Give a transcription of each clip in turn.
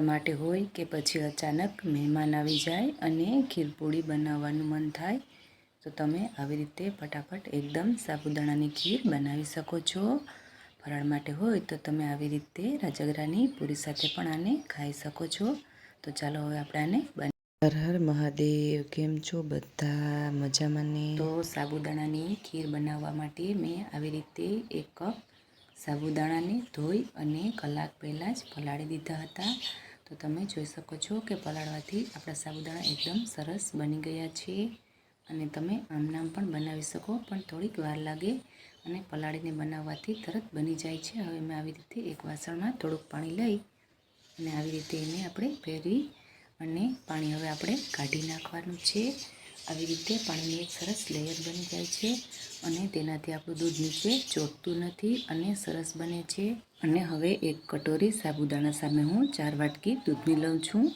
માટે હોય કે પછી અચાનક મહેમાન આવી જાય અને ખીરપૂડી બનાવવાનું મન થાય તો તમે આવી રીતે ફટાફટ એકદમ સાબુદાણાની ખીર બનાવી શકો છો. ફરાળ માટે હોય તો તમે આવી રીતે રાજગરાની પૂરી સાથે પણ આને ખાઈ શકો છો. તો ચાલો હવે આપણે આને હર હર મહાદેવ કેમ છો બધા? મજામાં ને? તો સાબુદાણાની ખીર બનાવવા માટે મેં આવી રીતે એક કપ સાબુદાણાને ધોઈ અને કલાક પહેલાં જ પલાળી દીધા હતા. તો તમે જોઈ શકો છો કે પલાળવાથી આપણા સાબુદાણા એકદમ સરસ બની ગયા છે અને તમે આમનામ પણ બનાવી શકો, પણ થોડીક વાર લાગે અને પલાળીને બનાવવાથી તરત બની જાય છે. હવે મેં આવી રીતે એક વાસણમાં થોડુંક પાણી લઈ અને આવી રીતે એને આપણે ફેરવી અને પાણી હવે આપણે કાઢી નાખવાનું છે. આવી રીતે પાણીનું એક સરસ લેયર બની જાય છે અને તેનાથી આપણું દૂધ નીચે ચોટતું નથી અને સરસ બને છે. અને હવે એક કટોરી સાબુદાણા સામે હું ચાર વાટકી દૂધની લઉં છું.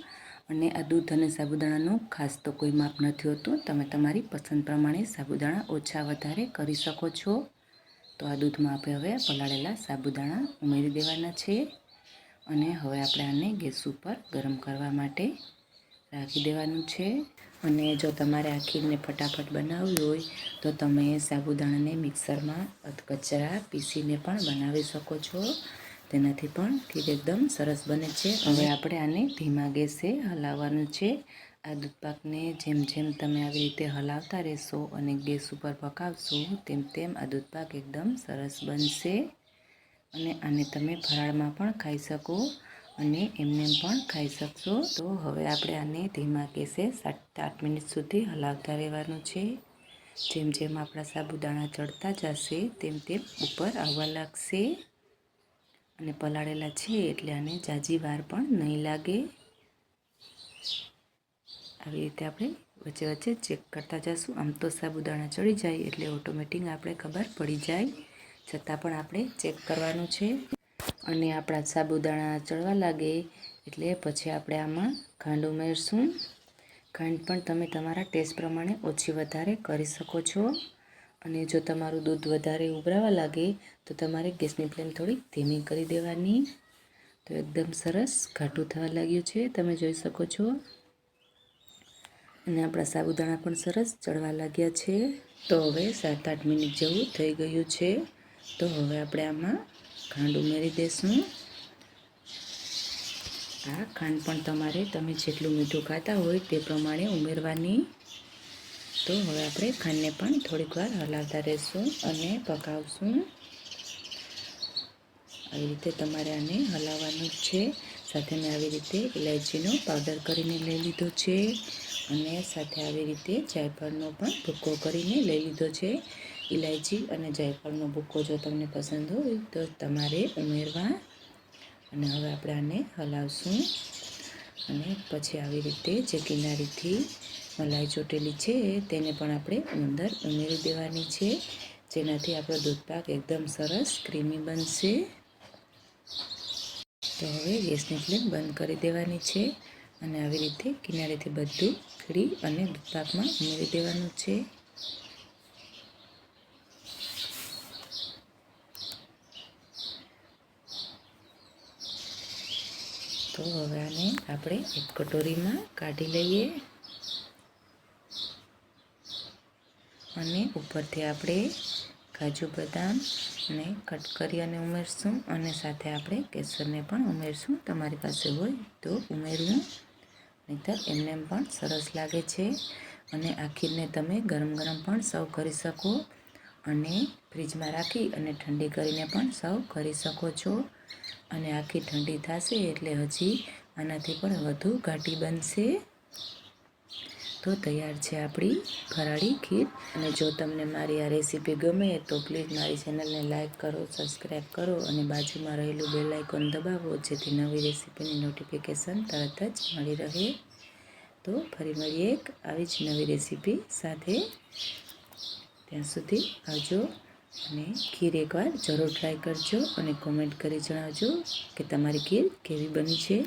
અને આ દૂધ અને સાબુદાણાનું ખાસ તો કોઈ માપ નથી હોતું. તમે તમારી પસંદ પ્રમાણે સાબુદાણા ઓછા વધારે કરી શકો છો. તો આ દૂધમાં આપણે હવે પલાળેલા સાબુદાણા ઉમેરી દેવાના છે. અને હવે આપણે આને ગેસ ઉપર ગરમ કરવા માટે રાખી દેવાનું છે. અને જો તમારે આ ખીરને ફટાફટ બનાવવી હોય, તો તમે સાબુદાણાને મિક્સરમાં અધકચરા પીસીને પણ બનાવી શકો છો. તેનાથી પણ ખીર એકદમ સરસ બને છે. હવે આપણે આને ધીમા ગેસે હલાવવાનું છે. આ દૂધપાકને જેમ જેમ તમે આવી રીતે હલાવતા રહેશો અને ગેસ ઉપર પકાવશો, તેમ તેમ આ દૂધપાક એકદમ સરસ બનશે. અને આને તમે ફરાળમાં પણ ખાઈ શકો. અને એમને પણ ખાઈ શકશો. તો હવે આપણે આને ધીમા કેસે સાત, આઠ મિનિટ સુધી હલાવતા રહેવાનું છે. જેમ જેમ આપણા સાબુદાણા ચડતા જશે, તેમ તેમ ઉપર આવવા લાગશે. અને પલાળેલા છે એટલે આને જાજી વાર પણ નહીં લાગે. આવી રીતે આપણે વચ્ચે વચ્ચે ચેક કરતા જશું. આમ તો સાબુદાણા ચડી જાય એટલે ઓટોમેટિક આપણે ખબર પડી જાય. છતાં પણ આપણે ચેક કરવાનું છે. અને આપણા સાબુદાણા ચડવા લાગે એટલે પછી આપણે આમાં ખાંડ ઉમેરશું. ખાંડ પણ તમે તમારા ટેસ્ટ પ્રમાણે ઓછી વધારે કરી શકો છો. અને જો તમારું દૂધ વધારે ઉભરાવા લાગે તો તમારે ગેસની ફ્લેમ થોડી ધીમી કરી દેવાની. તો એકદમ સરસ ઘાટું થવા લાગ્યું છે, તમે જોઈ શકો છો. અને આપણા સાબુદાણા પણ સરસ ચડવા લાગ્યા છે. તો હવે સાત આઠ મિનિટ જેવું થઈ ગયું છે. તો હવે આપણે આમાં ખાંડ ઉમેરી દઈશું આ ખાંડ પણ તમારે તમે જેટલું મીઠું ખાતા હોય તે પ્રમાણે ઉમેરવાની. તો હવે આપણે ખાંડને પણ થોડીક વાર હલાવતા રહેશું અને પકાવશું. આવી રીતે તમારે આને હલાવવાનું છે. સાથે મેં આવી રીતે ઇલાયચીનો પાવડર કરીને લઈ લીધો છે. અને સાથે આવી રીતે જાયફળનો પણ ભૂક્કો કરીને લઈ લીધો છે. ઇલાયચી અને જાયફળનો ભૂક્કો જો તમને પસંદ હોય તો તમારે ઉમેરવા. અને હવે આપણે આને હલાવશું. અને પછી આવી રીતે જે કિનારીથી મલાઈ ચોટેલી છે તેને પણ આપણે અંદર ઉમેરી દેવાની છે. જેનાથી આપણો દૂધપાક એકદમ સરસ ક્રીમી બનશે. તો હવે ગેસની ફ્લેમ બંધ કરી દેવાની છે. અને આવી રીતે કિનારેથી બધું ખીરી અને દૂધપાકમાં ઉમેરી દેવાનું છે. તો હવે આને આપણે એક કટોરીમાં કાઢી લઈએ. અને ઉપરથી આપણે કાજુ બદામ ને કટ કરી અને ઉમેરશું. અને સાથે આપણે કેસરને પણ ઉમેરશું. તમારી પાસે હોય તો ઉમેરવું. નહીતર એમને પણ સરસ લાગે છે. અને આ તમે ગરમ ગરમ પણ સર્વ કરી શકો. અને ફ્રીજમાં રાખી અને ઠંડી કરીને પણ સર્વ કરી શકો છો. અને આખી ઠંડી થશે એટલે હજી આનાથી પણ વધુ ઘાટી બનશે. તો તૈયાર છે આપણી ફરાળી ખીર. અને જો તમને મારી આ રેસીપી ગમે તો પ્લીઝ મારી ચેનલને લાઇક કરો, સબસ્ક્રાઈબ કરો અને બાજુમાં રહેલું બેલ આઇકોન દબાવો, જેથી નવી રેસીપીની નોટિફિકેશન તરત જ મળી રહે. તો ફરી મળીએ એક આવી જ નવી રેસીપી સાથે. ત્યાં સુધી આવજો. અને ખીર એકવાર જરૂર ટ્રાય કરજો અને કોમેન્ટ કરી જણાવજો કે તમારી ખીર કેવી બની છે.